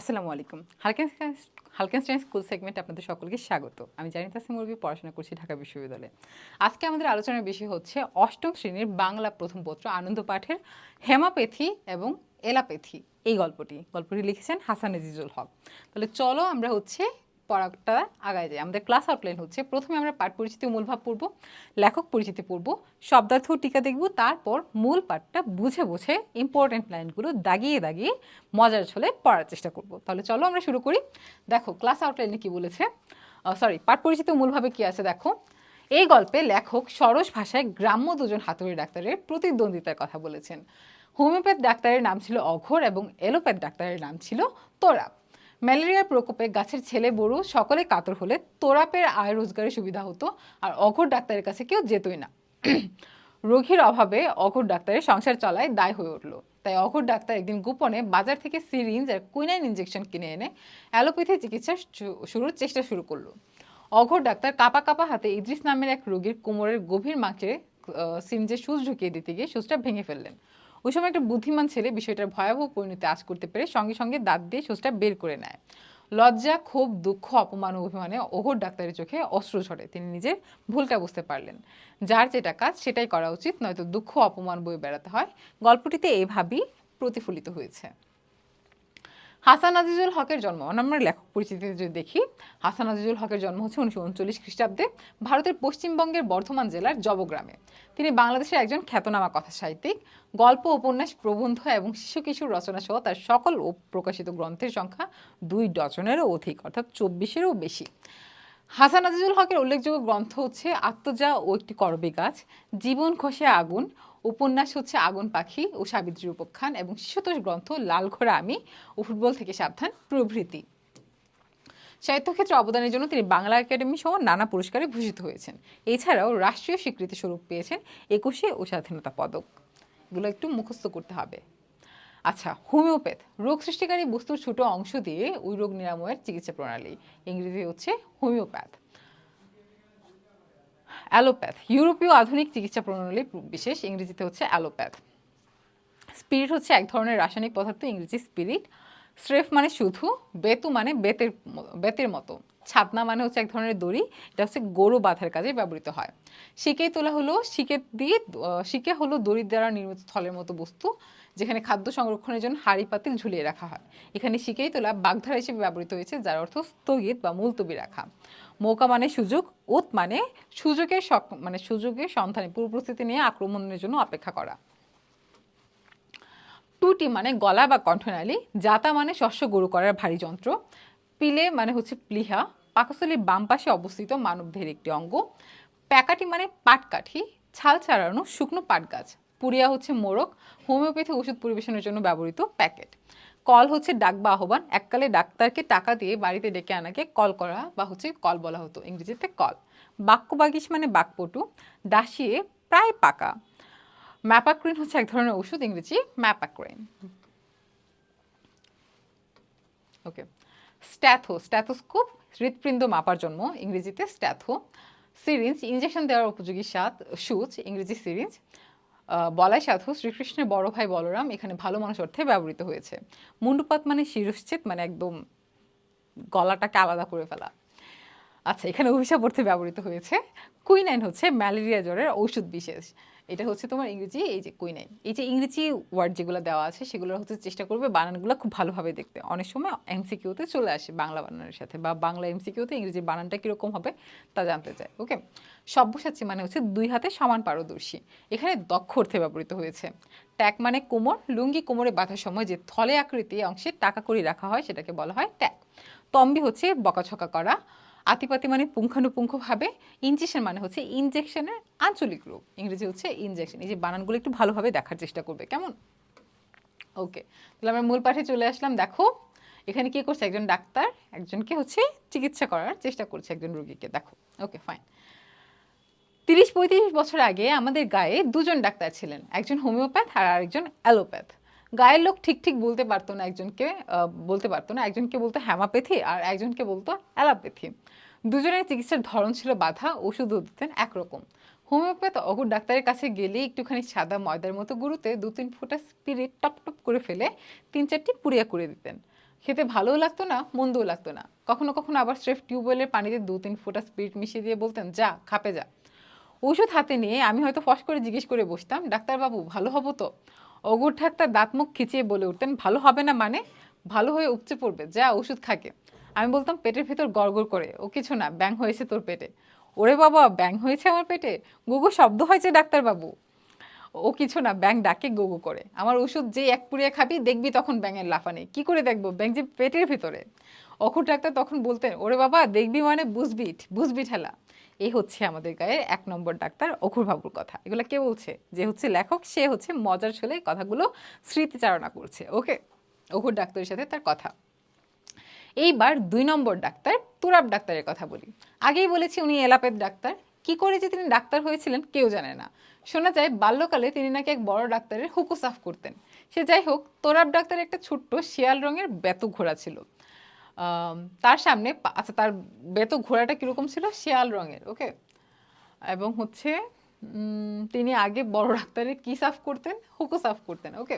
আসসালামু আলাইকুম। হালকেন হালকেনস্টাইন school segment আপনাদের সকলকে স্বাগত। আমি জানি তাসিম মুরবি, পড়াশোনা করছি ঢাকা বিশ্ববিদ্যালয়ে। আজকে আমাদের আলোচনার বিষয় হচ্ছে অষ্টম শ্রেণির বাংলা প্রথম পত্র, আনন্দ পাঠের হেমাপেথি এবং এলাপ্যাথি এই গল্পটি গল্পটি লিখেছেন হাসান আজিজুল হক। তাহলে চলো আমরা হচ্ছে পড়াটা আগায় যায়। আমাদের ক্লাস আউটলাইন হচ্ছে, প্রথমে আমরা পাঠ পরিচিতি ও মূলভাব পড়ব, লেখক পরিচিতি পড়ব শব্দার্থ টিকা দেখব, তারপর মূল পাঠটা বুঝে বুঝে ইম্পর্টেন্ট লাইনগুলো দাগিয়ে দাগিয়ে মজার ছলে পড়ার চেষ্টা করব। তাহলে চলো আমরা শুরু করি। দেখো ক্লাস আউটলাইনে কি বলেছে? সরি পাঠ পরিচিতি মূলভাবে কি আছে দেখো? এই গল্পে লেখক সরস ভাষায় গ্রাম্য দুজন হাতুড়ি ডাক্তারের প্রতিদ্বন্দ্বিতার কথা বলেছেন। হোমিওপ্যাথ ডাক্তারের নাম ছিল অঘোর এবং এলোপ্যাথ ডাক্তারের নাম ছিল তোরাপ। ম্যালেরিয়ার প্রকোপে গাছের ছেলে বড় সকলে কাতর হলে তোরাপের আয় রোজগারের সুবিধা হতো, আর অঘোর ডাক্তারের কাছে কেউ যেতই না। রোগীর অভাবে অঘোর ডাক্তারের সংসার চলায় দায় হয়ে উঠল। তাই অঘোর ডাক্তার একদিন গোপনে বাজার থেকে সিরিঞ্জ আর কুইনাইন ইঞ্জেকশন কিনে এনে অ্যালোপ্যাথি চিকিৎসা শুরুর চেষ্টা শুরু করল। অঘোর ডাক্তার কাপা কাপা হাতে ইদ্রিস নামের এক রোগীর কোমরের গভীর মাকে সিরিঞ্জে সুচ ঢুকিয়ে দিতে গিয়ে সুচটা ভেঙে ফেললেন। ওই সময় একটা বুদ্ধিমান ছেলে বিষয়টার ভয়াবহ পরিণতি আজ করতে পেরে সঙ্গে সঙ্গে দাঁত দিয়ে সোজটা বের করে নেয়। লজ্জা খুব দুঃখ, অপমান অভিমানে ওহর ডাক্তারের চোখে অস্ত্র ঝরে। তিনি নিজের ভুলটা বুঝতে পারলেন। যার যেটা কাজ, সেটাই করা উচিত, নয়তো দুঃখ, অপমান বয়ে বেড়াতে হয়। গল্পটিতে এভাবেই প্রতিফলিত হয়েছে। হাসান আজিজুল হকের জন্ম। আমরা লেখক পরিচিতিতে যদি দেখি, হাসান আজিজুল হকের জন্ম হচ্ছে উনিশশো উনচল্লিশ খ্রিস্টাব্দে ভারতের পশ্চিমবঙ্গের বর্ধমান জেলার জবগ্রামে। তিনি বাংলাদেশের একজন খ্যাতনামা কথা সাহিত্যিক, গল্প, উপন্যাস, প্রবন্ধ এবং শিশু কিশোর রচনা সহ তার সকল প্রকাশিত গ্রন্থের সংখ্যা দুই ডজনেরও অধিক, অর্থাৎ চব্বিশেরও বেশি। হাসান আজিজুল হকের উল্লেখযোগ্য গ্রন্থ হচ্ছে আত্মজা ও একটি করবী গাছ, জীবন খসে আগুন উপন্যাস হচ্ছে আগুন পাখি ও সাবিত্রীর উপখ্যান এবং শিশুতোষ গ্রন্থ লাল ঘোড়া আমি ও ফুটবল থেকে সাবধান প্রভৃতি। সাহিত্যক্ষেত্রে অবদানের জন্য তিনি বাংলা একাডেমি সহ নানা পুরস্কারে ভূষিত হয়েছেন। এছাড়াও রাষ্ট্রীয় স্বীকৃতি স্বরূপ পেয়েছেন একুশে ও স্বাধীনতা পদক। এগুলো একটু মুখস্থ করতে হবে। আচ্ছা হোমিওপ্যাথ, রোগ সৃষ্টিকারী বস্তুর ছোট অংশ দিয়ে ওই রোগ নিরাময়ের চিকিৎসা প্রণালী। ইংরেজি হচ্ছে হোমিওপ্যাথ। অ্যালোপ্যাথ। ইউরোপীয় আধুনিক চিকিৎসা প্রণালী বিশেষ, ইংরেজিতে হচ্ছে অ্যালোপ্যাথ। স্পিরিট হচ্ছে এক ধরনের রাসায়নিক পদার্থ, ইংরেজি স্পিরিট। স্রেফ মানে শুধু, বেতু মানে বেতের বেতের মতো। ছাতনা মানে হচ্ছে এক ধরনের দড়ি, এটা হচ্ছে গরু বাঁধার কাজে ব্যবহৃত হয়। শিকে তোলা হলো, শিকে দিয়ে শিকে হলো দড়ির দ্বারা নির্মিত থলের মতো বস্তু, যেখানে খাদ্য সংরক্ষণের জন্য হাঁড়ি পাতিল ঝুলিয়ে রাখা হয়। এখানে শিকেই তোলা বাগধারা হিসেবে ব্যবহৃত হয়েছে, যার অর্থ স্থগিত বা মুলতবি রাখা। মৌকা মানে সুযোগ, উত মানে সুযোগের মানে সুযোগের সন্ধানে, পূর্ব প্রস্তুতি নিয়ে আক্রমণের জন্য অপেক্ষা করা। টুটি মানে গলা বা কণ্ঠনালী, জাতা মানে শস্য গরু করার ভারী যন্ত্র, পিলে মানে হচ্ছে প্লিহা, পাকস্থলীর বাম পাশে অবস্থিত মানবদেহের একটি অঙ্গ প্যাকাটি মানে পাটকাঠি, ছাল ছাড়ানো শুকনো পাট গাছ পুরিয়া হচ্ছে মোড়ক হোমিওপ্যাথি ওষুধ পরিবেশনের জন্য ব্যবহৃত প্যাকেট। কল হচ্ছে ডাক বা আহ্বান। এককালে ডাক্তারকে টাকা দিয়ে বাড়িতে ডেকে আনাকে কল করা বা হচ্ছে কল বলা হতো, ইংরেজিতে কল। বাক্য বাক্যবাগিস মানে বাকপটু ডাসিয়ে প্রায় পাকা। ম্যাপাক্রিন হচ্ছে এক ধরনের ওষুধ ইংরেজি ম্যাপাক্রিন। ওকে, স্ট্যাথো, স্ট্যাথোস্কোপ, হৃৎপিণ্ড মাপার জন্য ইংরেজিতে স্ট্যাথো। সিরিঞ্জ ইঞ্জেকশন দেওয়ার উপযোগী সাত সুচ, ইংরেজি সিরিঞ্জ। বলাই সাধু শ্রীকৃষ্ণের বড় ভাই বলরাম এখানে ভালো মানুষ অর্থে ব্যবহৃত হয়েছে। মুন্ডুপাত মানে শিরশ্চিত মানে একদম গলাটাকে আলাদা করে ফেলা। আচ্ছা এখানে অভিশাপ অর্থে ব্যবহৃত হয়েছে। কুইনাইন হচ্ছে ম্যালেরিয়া জ্বরের ঔষধ বিশেষ। এটা হচ্ছে তোমার ইংরেজি এই যে কুইনাইন। এই যে ইংরেজি ওয়ার্ড যেগুলো দেওয়া আছে সেগুলো হচ্ছে চেষ্টা করবে বানানগুলো খুব ভালোভাবে দেখতে। অনেক সময় এমসিকিউতে চলে আসে বাংলা বানানের সাথে, বা বাংলা এমসিকিউতে ইংরেজি বানানটা কীরকম হবে তা জানতে চায় ওকে? সব্যসাচী মানে হচ্ছে দুই হাতে সমান পারদর্শী। এখানে দক্ষ অর্থে ব্যবহৃত হয়েছে। ট্যাগ মানে কোমর, লুঙ্গি কোমরে বাঁধার সময় যে থলে আকৃতি অংশে টাকা করি রাখা হয় সেটাকে বলা হয় ট্যাগ। তম্বি হচ্ছে বকাছকা করা। আতিপাতি মানে পুঙ্খানুপুঙ্খভাবে। ইনজেকশন মানে হচ্ছে ইনজেকশনের আঞ্চলিক রূপ। ইংরেজি হচ্ছে ইনজেকশন। এই যে বানানগুলো একটু ভালোভাবে দেখার চেষ্টা করবে, কেমন? ওকে, তাহলে আমরা মূল পাঠে চলে আসলাম। দেখো, এখানে কি করছে? একজন ডাক্তার, একজনকে হচ্ছে চিকিৎসা করার চেষ্টা করছে একজন রোগীকে। দেখো, ওকে ফাইন তিরিশ পঁয়ত্রিশ বছর আগে আমাদের গায়ে দুজন ডাক্তার ছিলেন। একজন হোমিওপ্যাথ আর আরেকজন অ্যালোপ্যাথ। গায়ের লোক ঠিক ঠিক বলতে পারতো না একজনকে বলতে পারতো না। একজনকে বলতো হ্যামাপ্যাথি আর একজনকে বলতো অ্যালোপ্যাথি। দুজনের চিকিৎসার ধরন ছিল বাধা, ওষুধও দিতেন একরকম। হোমিওপ্যাথ অগুর ডাক্তারের কাছে গেলেই একটুখানি সাদা ময়দার মতো গুরুতে দু তিন ফোঁটা স্পিরিট টপ টপ করে ফেলে তিন চারটি পুড়িয়া করে দিতেন। খেতে ভালোও লাগতো না, মন্দও লাগতো না। কখনো কখনো আবার স্রেফ টিউবওয়েলের পানিতে দু তিন ফোঁটা স্পিরিট মিশিয়ে দিয়ে বলতেন, যা, খাপে যা। ওষুধ হাতে নিয়ে আমি হয়তো ফস করে জিজ্ঞেস করে বসতাম, ডাক্তারবাবু, ভালো হব তো? অগুর ঠাক্তার দাঁত মুখ খিচিয়ে বলে উঠতেন, ভালো হবে না মানে? ভালো হয়ে উপচে পড়বে, যা ওষুধ খাকে। আমি বলতাম, পেটের ভেতর গড়গড় করে, ও কিছু না ব্যাং হয়েছে তোর পেটে। ওরে বাবা ব্যাং হয়েছে আমার পেটে? গুগু, শব্দ হয়েছে ডাক্তারবাবু। ও কিছু না ব্যাং ডাকে, গুগু করে। আমার ওষুধ যে এক পুড়িয়ে খাবি, দেখবি তখন ব্যাঙের লাফানি কি করে দেখব? ব্যাং যে পেটের ভিতরে? অখুর ডাক্তার তখন বলতেন, ওরে বাবা, দেখবি মানে বুঝবি বুঝবি ঠেলা। এই হচ্ছে আমাদের গায়ের এক নম্বর ডাক্তার অখুর বাবুর কথা। এগুলো কে বলছে? যে হচ্ছে লেখক, সে হচ্ছে মজার ছলে কথাগুলো স্মৃতিচারণা করছে। ওকে? অখুর ডাক্তারের সাথে তার কথা। এইবার দুই নম্বর ডাক্তার তুরাব ডাক্তারের কথা বলি। আগেই বলেছি উনি এলাপের ডাক্তার। কি করে যে তিনি ডাক্তার হয়েছিলেন কেউ জানে না। শোনা যায় বাল্যকালে তিনি নাকি এক বড় ডাক্তারের হুকু সাফ করতেন। সে যাই হোক, তোরাব ডাক্তারের একটা ছোট্ট শিয়াল রঙের বেতু ঘোড়া ছিল। তার সামনে আচ্ছা তার বেতো ঘোড়াটা কীরকম ছিল? শেয়াল রঙের ওকে এবং হচ্ছে তিনি আগে বড় ডাক্তারের কি সাফ করতেন? হুকু সাফ করতেন ওকে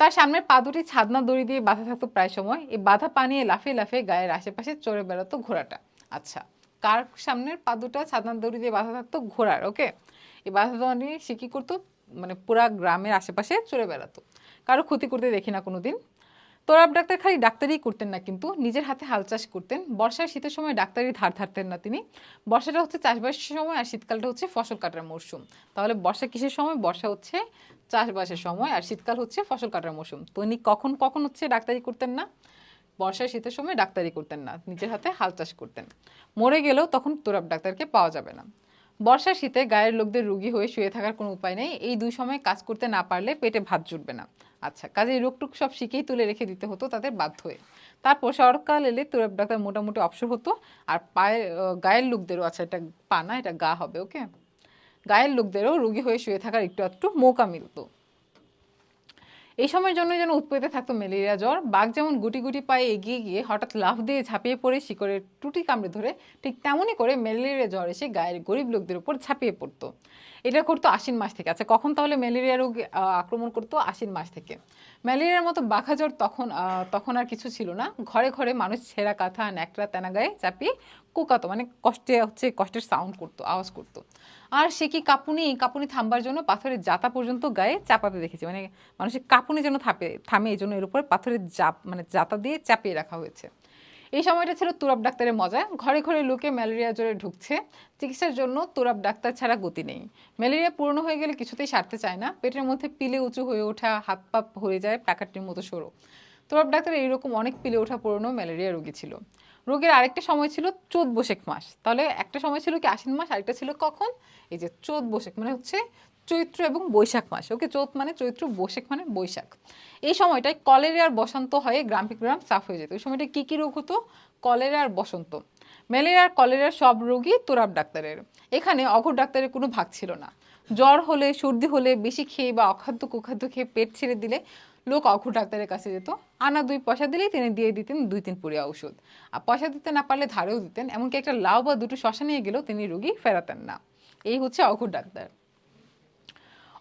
তার সামনের পা দুটি ছাদনা দড়ি দিয়ে বাঁধা থাকতো প্রায় সময়। এই বাধা পা নিয়ে লাফিয়ে লাফিয়ে গায়ের আশেপাশে চড়ে বেড়াতো ঘোড়াটা। আচ্ছা কার সামনের পা দুটা ছাদনা দড়ি দিয়ে বাঁধা থাকতো ঘোড়ার ওকে এই বাধা দড়ি সে কি করতো? মানে পুরা গ্রামের আশেপাশে চড়ে বেড়াতো। কারও ক্ষতি করতে দেখি না কোনোদিন। তোরাব ডাক্তার খালি ডাক্তারই করতেন না কিন্তু, নিজের হাতে হাল চাষ করতেন। বর্ষার শীতের সময় ডাক্তারি ধার ধারতেন না তিনি। বর্ষাটা হচ্ছে চাষবাসের সময় আর শীতকালটা হচ্ছে ফসল কাটার মরশুম। তাহলে বর্ষা কিসের সময়? বর্ষা হচ্ছে চাষবাসের সময় আর শীতকাল হচ্ছে ফসল কাটার মরশুম। তো উনি কখন কখন হচ্ছে ডাক্তারি করতেন না? বর্ষার শীতের সময় ডাক্তারি করতেন না, নিজের হাতে হাল চাষ করতেন। মরে গেলেও তখন তোরাব ডাক্তারকে পাওয়া যাবে না। বর্ষার শীতে গায়ের লোকদের রুগী হয়ে শুয়ে থাকার কোনো উপায় নেই। এই দুই সময় কাজ করতে না পারলে পেটে ভাত জুটবে না। আচ্ছা কাজে রোগটুক সব শিখেই তুলে রেখে দিতে হতো তাদের বাধ্য হয়ে। তারপর শরৎকাল এলে তোরাব ডাক্তার মোটামুটি অবসর হতো, আর পায়ের গায়ের লোকদেরও আচ্ছা এটা পা না, এটা গা হবে, ওকে? গায়ের লোকদেরও রুগী হয়ে শুয়ে থাকার একটু একটু মৌকা মিলতো। এই সময়ের জন্য যেন উৎপেতে থাকতো ম্যালেরিয়া জ্বর, বাঘ যেমন গুটি গুটি পায়ে এগিয়ে গিয়ে হঠাৎ লাফ দিয়ে ঝাঁপিয়ে পড়ে, শিকড়ের টুটি কামড়ে ধরে, ঠিক তেমনই করে ম্যালেরিয়া জ্বর এসে গায়ের গরিব লোকদের উপর ঝাঁপিয়ে পড়তো। এটা করতো আশ্বিন মাস থেকে। আচ্ছা কখন তাহলে ম্যালেরিয়া রোগ আক্রমণ করতো আশ্বিন মাস থেকে? ম্যালেরিয়ার মতো বাঘা জ্বর তখন তখন আর কিছু ছিল না। ঘরে ঘরে মানুষ ছেঁড়া কাঁথা, ন্যাকড়া তেনা গায়ে চাপিয়ে কুকাতো মানে কষ্টে হচ্ছে কষ্টের সাউন্ড করতো, আওয়াজ করতো। আর সে কি কাঁপুনি কাঁপুনি থামবার জন্য পাথরের জাতা পর্যন্ত গায়ে চাপাতে দেখেছি। মানে মানুষের কাঁপুনি যেন থাপে, থামে, এই জন্য এর উপরে পাথরের জাপ মানে জাতা দিয়ে চাপিয়ে রাখা হয়েছে। এই সময়টা ছিল তুরাব ডাক্তারের মজা। ঘরে ঘরে লোকে ম্যালেরিয়া জ্বরে ঢুকছে। চিকিৎসার জন্য তুরাব ডাক্তার ছাড়া গতি নেই। ম্যালেরিয়া পুরনো হয়ে গেলে কিছুতেই সারতে চায় না। পেটের মধ্যে পিলে উঁচু হয়ে ওঠা, হাত পা হয়ে যায় প্যাকাটির মতো সরু। তুরাব ডাক্তার এইরকম অনেক পিলে ওঠা পুরনো ম্যালেরিয়া রোগী ছিল। রোগের আরেকটা সময় ছিল চোদ্দ বৈশাখ মাস। তাহলে একটা সময় ছিল কি আশ্বিন মাস, আরেকটা ছিল কখন? এই যে চোদ্দ বৈশাখ মানে হচ্ছে চৈত্র এবং বৈশাখ মাস। ওকে চৈত মানে চৈত্র, বৈশাখ মানে বৈশাখ। এই সময়টায় কলেরিয়ার বসন্ত হয়ে গ্রাম গ্রাম সাফ হয়ে যেত। ওই সময়টা কী কী রোগ হতো? কলেরা আর বসন্ত। ম্যালেরিয়ার কলেরার সব রোগই তোরাব ডাক্তারের। এখানে অঘর ডাক্তারের কোনো ভাগ ছিল না। জ্বর হলে, সর্দি হলে, বেশি খেয়ে বা অখাদ্য, কুখাদ্য খেয়ে পেট ছেড়ে দিলে লোক অঘর ডাক্তারের কাছে যেত। আনা দুই পয়সা দিলেই তিনি দিয়ে দিতেন দুই তিন পুরিয়া ওষুধ আর পয়সা দিতে না পারলে ধারেও দিতেন। এমনকি একটা লাউ বা দুটো শশা নিয়ে গেলেও তিনি রোগী ফেরাতেন না। এই হচ্ছে অঘর ডাক্তার।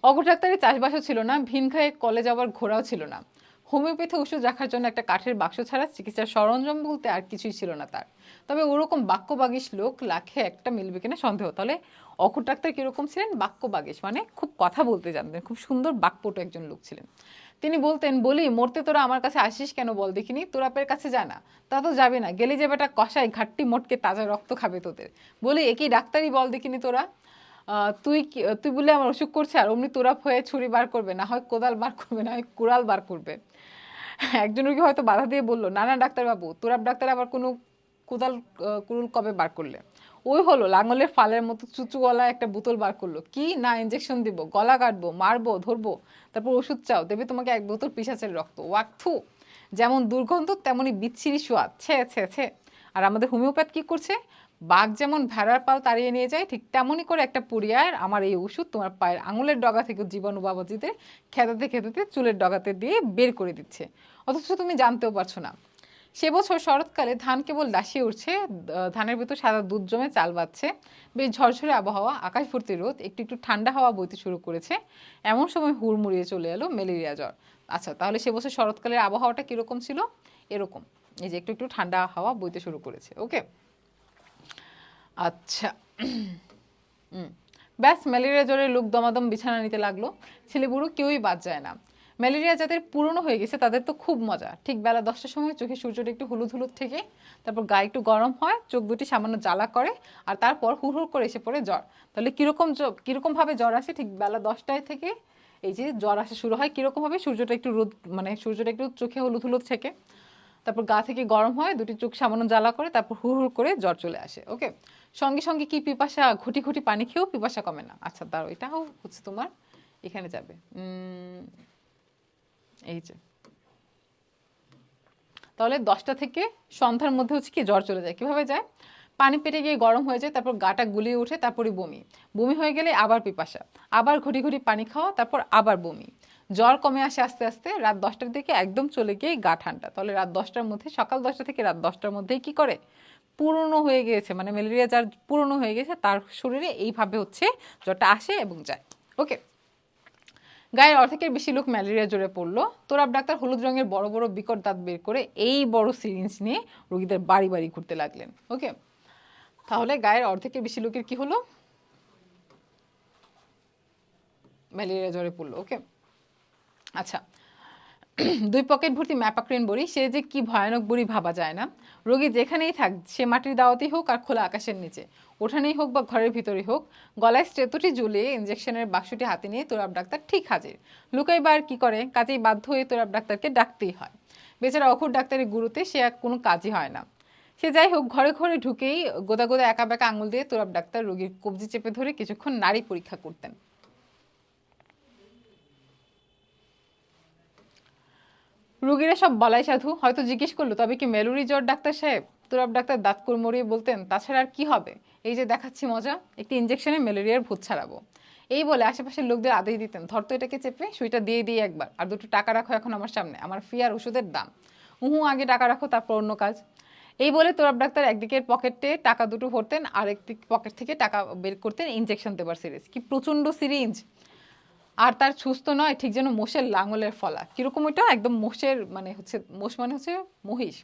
অঘর ডাক্তারের চাষবাসও ছিল না, ভিন খায়ে কলে যাওয়ার ঘোড়াও ছিল না। হোমিওপ্যাথি ওষুধ রাখার জন্য একটা কাঠের বাক্স ছাড়া চিকিৎসার সরঞ্জাম বলতে আর কিছুই ছিল না তার। তবে ওরকম বাক্য বাক্যবাগিস লোক লাখে একটা মিলবে কিনা সন্দেহ। তাহলে অঘর ডাক্তার কীরকম ছিলেন? বাক্য বাক্যবাগিস মানে খুব কথা বলতে জানতেন, খুব সুন্দর বাক্যপটু একজন লোক ছিলেন। তিনি বলতেন, বলি, মরতে তোরা আমার কাছে আসিস কেন বল দেখিনি? তোরাপের কাছে যা না, তা তো যাবে না, গেলে যে বেটা কষায় ঘাটটি মোটকে তাজা রক্ত খাবে তোদের। বলি একই ডাক্তারই বল দেখিনি তোরা? তুই তুই বলে আমার অসুখ করছে আর অমনি তোরাপ হয়ে ছুরি বার করবে, না হয় কোদাল বার করবে, না হয় কুড়াল বার করবে। একজন রোগী হয়তো বাধা দিয়ে বলল, না না, ডাক্তারবাবু, তোরাপ ডাক্তার আবার কোনো কোদাল কুড়ুল কবে বার করলে? ওই হলো, লাঙলের ফালের মতো চুচু গলা একটা বোতল বার করল। কি? না ইঞ্জেকশন দিব, গলা কাটবো, মারবো, ধরবো, তারপর ওষুধ চাও, দেবে তোমাকে এক বোতল পিসাচের রক্ত। ওয়াকথু যেমন দুর্গন্ধ, তেমনই বিচ্ছিরি সোয়াদ, ছে ছে ছে। আর আমাদের হোমিওপ্যাথ কি করছে? বাঘ যেমন ভেড়ার পাল তাড়িয়ে নিয়ে যায়, ঠিক তেমনই করে একটা পুরিয়ার আমার এই ওষুধ তোমার পায়ের আঙুলের ডগা থেকে জীবাণু বাবাজিদের খেতাতে খেতাতে চুলের ডগাতে দিয়ে বের করে দিচ্ছে। অথচ তুমি জানতেও পারছ না। সে বছর শরৎকালে ধান কেবল দাসিয়ে উঠছে ধানের ভেতর সাদা দুধ জমে চাল বাচ্ছে বেশ ঝরঝরে আবহাওয়া, আকাশ ভর্তি রোদ, একটু একটু ঠান্ডা হাওয়া বইতে শুরু করেছে। এমন সময় হুড়মুড়িয়ে চলে এলো ম্যালেরিয়া জ্বর। আচ্ছা তাহলে সে বছর শরৎকালের আবহাওয়াটা কীরকম ছিল? এরকম। এই যে একটু একটু ঠান্ডা হাওয়া বইতে শুরু করেছে, ওকে? আচ্ছা। ব্যাস, ম্যালেরিয়া জ্বরে লোক দমাদম বিছানা নিতে লাগল। ছেলে বুড়ো কেউই বাদ যায় না। ম্যালেরিয়া যাদের পুরনো হয়ে গেছে, তাদের তো খুব মজা। ঠিক বেলা দশটার সময় চোখে সূর্যটা একটু হলুদ হলুদ থেকে, তারপর গায়ে একটু গরম হয়, চোখ দুটি সামান্য জ্বালা করে, আর তারপর হুড় করে এসে পড়ে জ্বর। তাহলে কীরকম কীরকমভাবে জ্বর আসে ঠিক বেলা দশটায় থেকে, এই যে জ্বর আসা শুরু হয় কীরকমভাবে সূর্যটা একটু রোদ মানে সূর্যটা একটু চোখে হলুদ হলুদ থেকে তারপর গা থেকে গরম হয়, দুটি চোখ সামান্য জ্বালা করে, তারপর হুড় হুড় করে জ্বর চলে আসে ওকে সঙ্গে সঙ্গে কি পিপাসা, ঘুটি ঘুটি পানি খেয়েও পিপাসা কমে না। আচ্ছা দাঁড়ো এটাও হচ্ছে তোমার, এখানে যাবে। এই যে। তাহলে দশটা থেকে সন্ধ্যার মধ্যে হচ্ছে কি জ্বর চলে যায়। কীভাবে যায়? পানি পেটে গিয়ে গরম হয়ে যায়, তারপর গাটা গুলিয়ে ওঠে তারপরে বমি। বমি হয়ে গেলে আবার পিপাসা, আবার ঘুটি ঘুটি পানি খাওয়া, তারপর আবার বমি। জ্বর কমে আসে আস্তে আস্তে, রাত দশটার দিকে একদম চলে গিয়ে গা ঠান্ডা। তাহলে রাত দশটার মধ্যে, সকাল দশটা থেকে রাত দশটার মধ্যেই কি করে? পুরনো হয়ে গিয়েছে মানে ম্যালেরিয়া যার পুরনো হয়ে গেছে তার শরীরে এইভাবে হচ্ছে জ্বরটা আসে এবং যায়। ওকে গায়ের অর্ধেকের বেশি লোক ম্যালেরিয়া জোরে পড়ল। তোরাব ডাক্তার হলুদ রঙের বড় বড় বিকট দাঁত বের করে এই বড় সিরিঞ্জ নিয়ে রোগীদের বাড়ি বাড়ি ঘুরতে লাগলেন। ওকে তাহলে গায়ের অর্ধেকের বেশি লোকের কি হলো? ম্যালেরিয়া জ্বরে পড়ল। ওকে আচ্ছা। দুই পকেট ভর্তি ম্যাপাক্রেন বড়ি, সে যে কি ভয়ানক বড়ি ভাবা যায় না। রোগী যেখানেই থাক, সে মাটির দাওয়াতেই হোক আর খোলা আকাশের নিচে। ওঠানেই হোক বা ঘরের ভিতরেই হোক, গলায় স্টেতটি ঝুলিয়ে ইঞ্জেকশনের বাক্সটি হাতে নিয়ে তোরাব ডাক্তার ঠিক হাজির। লুকাই বার কি করে, কাজেই বাধ্য হয়ে তোরাব ডাক্তারকে ডাকতেই হয়। বেচারা অখুর ডাক্তারের গুরুতে সে আর কোনো কাজই হয় না। সে যাই হোক, ঘরে ঘরে ঢুকেই গোদা গোদা একা বেঁকা আঙুল দিয়ে তোরাব ডাক্তার রোগীর কবজি চেপে ধরে কিছুক্ষণ নারী পরীক্ষা করতেন। রুগীরা সব বলাই সাধু। হয়তো জিজ্ঞেস করল, তবে কি মেলুরি জ্বর ডাক্তার সাহেব? তোরাব ডাক্তার দাঁত কুড়মড়িয়ে বলতেন, তাছাড়া আর কি হবে? এই যে দেখাচ্ছি মজা, একটি ইঞ্জেকশনে ম্যালেরিয়ার ভূত ছাড়াবো। এই বলে আশেপাশের লোকদের আদেশ দিতেন, ধর তো এটাকে চেপে সুইটা দিয়ে দিয়ে একবার, আর দুটো টাকা রাখো এখন আমার সামনে, আমার ফি আর ওষুধের দাম। উহু, আগে টাকা রাখো, তারপর অন্য কাজ। এই বলে তোরাব ডাক্তার একদিকের পকেটে টাকা দুটো ভরতেন আর একদিক পকেট থেকে টাকা বের করতেন ইঞ্জেকশন দেবার সিরিজ কি প্রচণ্ড সিরিঞ্জ আর তার সুস্থ নয়, ঠিক যেন মোষের লাঙলের ফলা। কীরকম ওইটা? একদম মোষের মানে হচ্ছে, মোষ মানে হচ্ছে মহিষ।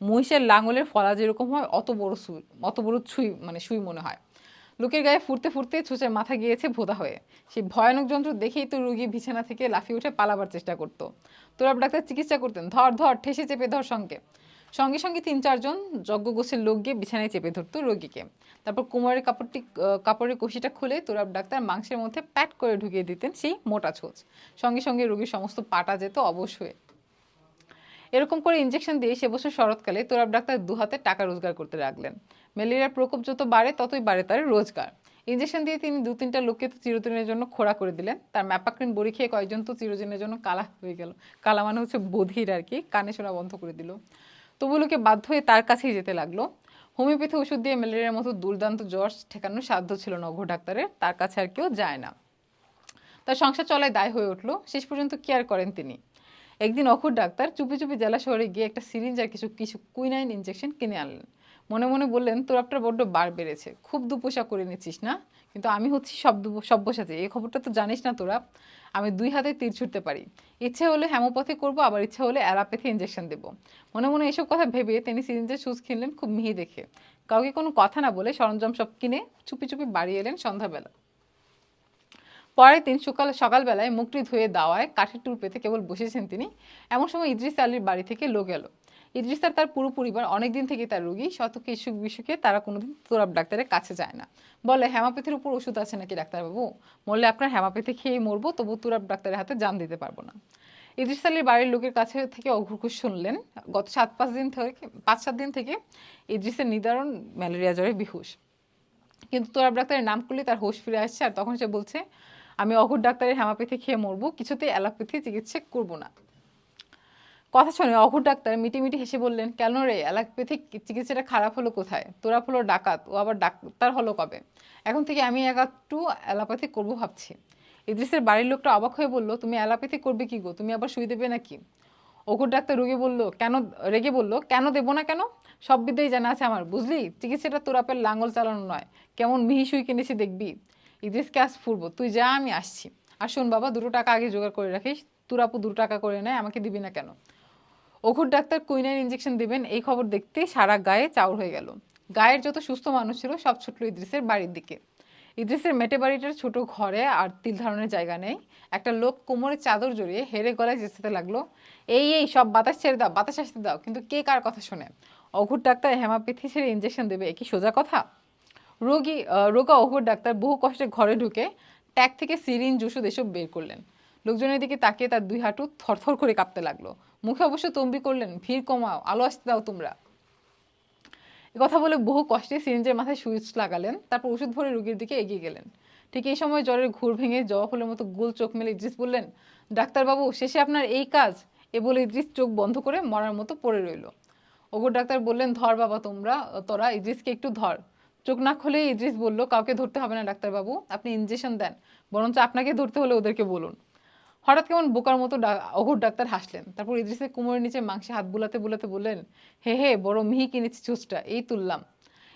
মহিষের লাঙলের ফলা যেরকম হয়, অত বড় সুই, অত বড় ছুই মানে সুই মনে হয়। লোকের গায়ে ফুরতে ফুরতে ছুঁচের মাথা গিয়েছে ভোদা হয়ে। সেই ভয়ানক যন্ত্র দেখেই তো রুগী বিছানা থেকে লাফিয়ে উঠে পালাবার চেষ্টা করতো। তোরাব ডাক্তার চিকিৎসা করতেন, ধর ধর, ঠেসে চেপে ধর সঙ্গে। সঙ্গে সঙ্গে তিন চারজন যজ্ঞ গোছের লোক গিয়ে বিছানায় চেপে ধরতো রোগীকে। তারপর কোমরের কাপড়টি কাপড়ের কষিটা খুলে তোরাব ডাক্তার মাংসের মধ্যে প্যাট করে ঢুকিয়ে দিতেন সেই মোটা ছোচ। সঙ্গে সঙ্গে রোগীর সমস্ত পাটা যেত অবশ হয়ে এরকম করে ইঞ্জেকশন দিয়ে সে বছর শরৎকালে তোরাব ডাক্তার দু হাতে টাকা রোজগার করতে লাগলেন। ম্যালেরিয়ার প্রকোপ যত বাড়ে, ততই বাড়ে তার রোজগার। ইঞ্জেকশন দিয়ে তিনি দু তিনটা লোককে তো চিরদিনের জন্য খোড়া করে দিলেন। তার ম্যাপাক্রিন বড়ি খেয়ে কয়েকজন তো চিরদিনের জন্য কালা হয়ে গেল। কালা মানে হচ্ছে বধির আর কি, কানে শোনা বন্ধ করে দিল। তবু লোকে বাধ্য হয়ে তার কাছেই যেতে লাগল। হোমিওপ্যাথি ওষুধ দিয়ে ম্যালেরিয়ার মতো দুর্দান্ত জ্বর ঠেকানোর সাধ্য ছিল না অঘ ডাক্তারের, তার কাছে আর কেউ যায় না। তার সংসার চলায় দায় হয়ে উঠল, শেষ পর্যন্ত কেয়ার করেন তিনি। একদিন অখুর ডাক্তার চুপি চুপি জেলা শহরে গিয়ে একটা সিরিঞ্জ আর কিছু কিছু কুইনাইন ইঞ্জেকশন কিনে আনলেন। মনে মনে বললেন, তোর আপনার বড্ড বার বেড়েছে, খুব দুপোষা করে নিচ্ছিস না? কিন্তু আমি হচ্ছি সব সব্যসাচী, এই খবরটা তো জানিস না তোরা। আমি দুই হাতে তীর ছুটতে পারি। ইচ্ছে হলে হ্যামোপ্যাথি করব, আবার ইচ্ছে হলে অ্যালাপ্যাথি ইঞ্জেকশন দেবো। মনে মনে এসব কথা ভেবে তিনি সিরিঞ্জের সুচ কিনলেন খুব মিহি দেখে। কাউকে কোনো কথা না বলে সরঞ্জাম সব কিনে চুপি চুপি বাড়ি এলেন সন্ধ্যাবেলা। পরের দিন সকাল সকালবেলায় মুখটি ধুয়ে দাওয়ায় কাঠের টুল পেতে কেবল বসেছেন তিনি। এমন সময় ইদ্রিস আলীর বাড়ি থেকে লোক এলো। ইদ্রিস আর তার পুরো পরিবার অনেকদিন থেকে তার রোগী শতকে ইসুক বিসুকে তারা কোনোদিন তোরাব ডাক্তারের কাছে যায় না। বলে হ্যামাপ্যাথির উপর ওষুধ আছে নাকি ডাক্তারবাবু? বললে, আপনার হ্যামাপ্যাথি খেয়েই মরবো, তবু তোরাব ডাক্তারের হাতে জান দিতে পারব না। ইদ্রিস আলীর বাড়ির লোকের কাছে থেকে অঘুরঘুষ শুনলেন। গত সাত, পাঁচ দিন থেকে, পাঁচ, সাত দিন থেকে ইদ্রিসের নিদারণ ম্যালেরিয়া জ্বরে বিহুশ। কিন্তু তোরাব ডাক্তারের নাম করলে তার হোশ ফিরে আসছে, আর তখন সে বলছে, আমি অঘুর ডাক্তারের হ্যামাপ্যাথি খেয়ে মরবো, কিছুতেই অ্যালোপ্যাথি চিকিৎসা করব না। কথা শুনে অঘুর ডাক্তার মিটি মিটি হেসে বললেন, কেন রে অ্যালোপ্যাথিক চিকিৎসাটা খারাপ হলো কোথায়? তোরা হলো ডাকাত, ও আবার ডাক্তার হলো কবে? এখন থেকে আমি এক একটু অ্যালোপ্যাথি করব ভাবছি। ইদ্রিসের বাড়ির লোকটা অবাক হয়ে বলল, তুমি অ্যালোপ্যাথি করবে কি গো? তুমি আবার শুই দেবে নাকি? অঘুর ডাক্তার রোগী বলল, কেন, রেগে বলল, কেন দেবো না কেন? সব বিদ্যেই জানা আছে আমার, বুঝলি? চিকিৎসাটা তোরাপের লাঙ্গল চালানো নয়, কেমন মিহি সুই কিনেছি দেখবি? ইদ্রিসকে আজ ফুরবো, তুই যা, আমি আসছি। আর শোন বাবা, দুটো টাকা আগে জোগাড় করে রাখিস তুরাপু দুটো টাকা করে নেয়, আমাকে দিবি না কেন? অঘুর ডাক্তার কুইনাইন ইঞ্জেকশন দিবেন, এই খবর দেখতে সারা গায়ে চাউর হয়ে গেল। গায়ের যত সুস্থ মানুষ ছিল, সব ছুটলো ইদ্রিসের বাড়ির দিকে। ইদ্রিসের মেটে বাড়িটার ছোট ঘরে আর তিল ধারণের জায়গা নেই। একটা লোক কোমরে চাদর জড়িয়ে হেরে গলায় চেঁচাতে লাগল। এই এই, সব বাতাস ছেড়ে দাও, বাতাস আসতে দাও, কিন্তু কে কার কথা শোনে? অঘুর ডাক্তার হেমাপেথি ছেড়ে ইঞ্জেকশন দেবে, এ কি সোজা কথা? রোগী রোগা অঘুর ডাক্তার বহু কষ্টে ঘরে ঢুকে ট্যাগ থেকে সিরিন জুসুদ এসব বের করলেন। লোকজনের দিকে তাকিয়ে তার দুই হাঁটু থরথর করে কাঁপতে লাগল। মুখে অবশ্য তম্বি করলেন, ভিড় কমাও, আলো আসতে দাও তোমরা। কথা বলে বহু কষ্টে সিরিঞ্জের মাথায় সুইচ লাগালেন, তারপর ওষুধ ভরে রোগীর দিকে এগিয়ে গেলেন। ঠিক এই সময় জ্বরের ঘুর ভেঙে জবা ফুলের মতো গোল চোখ মেলে ইদ্রিস বললেন, ডাক্তারবাবু, শেষে আপনার এই কাজ? এ বলে ইদ্রিস চোখ বন্ধ করে মরার মতো পড়ে রইল। ওগো ডাক্তার বললেন, ধর বাবা তোমরা, তোরা, ইদ্রিসকে একটু ধর। চোখ না খুলে ইদ্রিস বলল, কাউকে ধরতে হবে না ডাক্তারবাবু, আপনি ইঞ্জেকশন দেন, বরঞ্চ আপনাকে ধরতে হলে ওদেরকে বলুন। হঠাৎ কেমন বোকার মতো অঘোর ডাক্তার হাসলেন। তারপর ইদ্রিসের কোমরের নিচে মাংসে হাত বুলাতে বুলাতে বললেন, হে হে, বড় মিহি কিনেছি চুসটা এই তুললাম।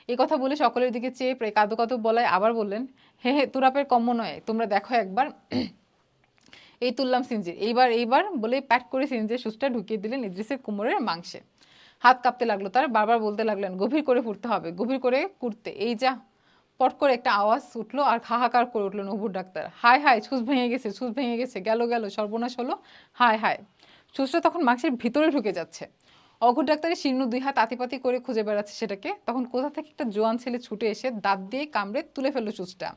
এই কথা বলে সকলের দিকে চেয়ে প্রায় কাঁদো কাঁদো বলায় আবার বললেন, হে হে তুরাপের কম্য নয়, তোমরা দেখো একবার। এই তুললাম সিঞ্জির এইবার এইবার বলে প্যাট করে সিঞ্জের সুচটা ঢুকিয়ে দিলেন ইদ্রিসের কোমরের মাংসে। হাত কাঁপতে লাগল তার, বারবার বলতে লাগলেন, গভীর করে ফুটতে হবে, গভীর করে কুড়তে এই যা পট করে একটা আওয়াজ উঠল আর হাহাকার করে উঠল নবুর ডাক্তার। হায় হায়, ছুঁচ ভেঙে গেছে, ছুঁচ ভেঙে গেছে, গেল গেল, সর্বনাশ হলো। হায় হায়, ছুঁচটা তখন মাংসের ভিতরে ঢুকে যাচ্ছে। অঘুর ডাক্তারের শীর্ণ দুই হাত আতিপাতি করে খুঁজে বেড়াচ্ছে সেটাকে। তখন কোথা থেকে একটা জোয়ান ছেলে ছুটে এসে দাঁত দিয়ে কামড়ে তুলে ফেলল চুচটা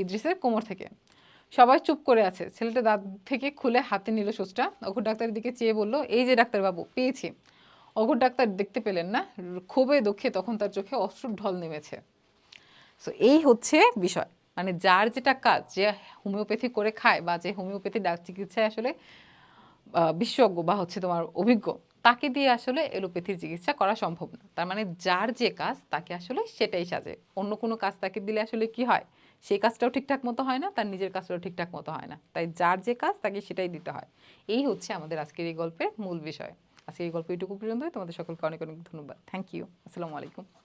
ইদ্রিসের কোমর থেকে। সবাই চুপ করে আছে। ছেলেটা দাঁত থেকে খুলে হাতে নিল সুচটা অঘুর ডাক্তারের দিকে চেয়ে বলল, এই যে ডাক্তারবাবু, পেয়েছি। অঘুর ডাক্তার দেখতে পেলেন না। ক্ষোভে দুঃখে তখন তার চোখে অশ্রুর ঢল নেমেছে। সো এই হচ্ছে বিষয়। মানে যার যেটা কাজ, যে হোমিওপ্যাথি করে খায় বা যে হোমিওপ্যাথি ডাক চিকিৎসায় আসলে বিশেষজ্ঞ বা হচ্ছে তোমার অভিজ্ঞ, তাকে দিয়ে আসলে এলোপ্যাথির চিকিৎসা করা সম্ভব না। তার মানে যার যে কাজ, তাকে আসলে সেটাই সাজে। অন্য কোনো কাজ তাকে দিলে আসলে কি হয়? সেই কাজটাও ঠিকঠাক মতো হয় না, তার নিজের কাজটাও ঠিকঠাক মতো হয় না। তাই যার যে কাজ, তাকে সেটাই দিতে হয়। এই হচ্ছে আমাদের আজকের এই গল্পের মূল বিষয়। আজকে এই গল্প এইটুকু পর্যন্তই। তোমাদের সকলকে অনেক অনেক ধন্যবাদ। থ্যাংক ইউ আসসালামু আলাইকুম।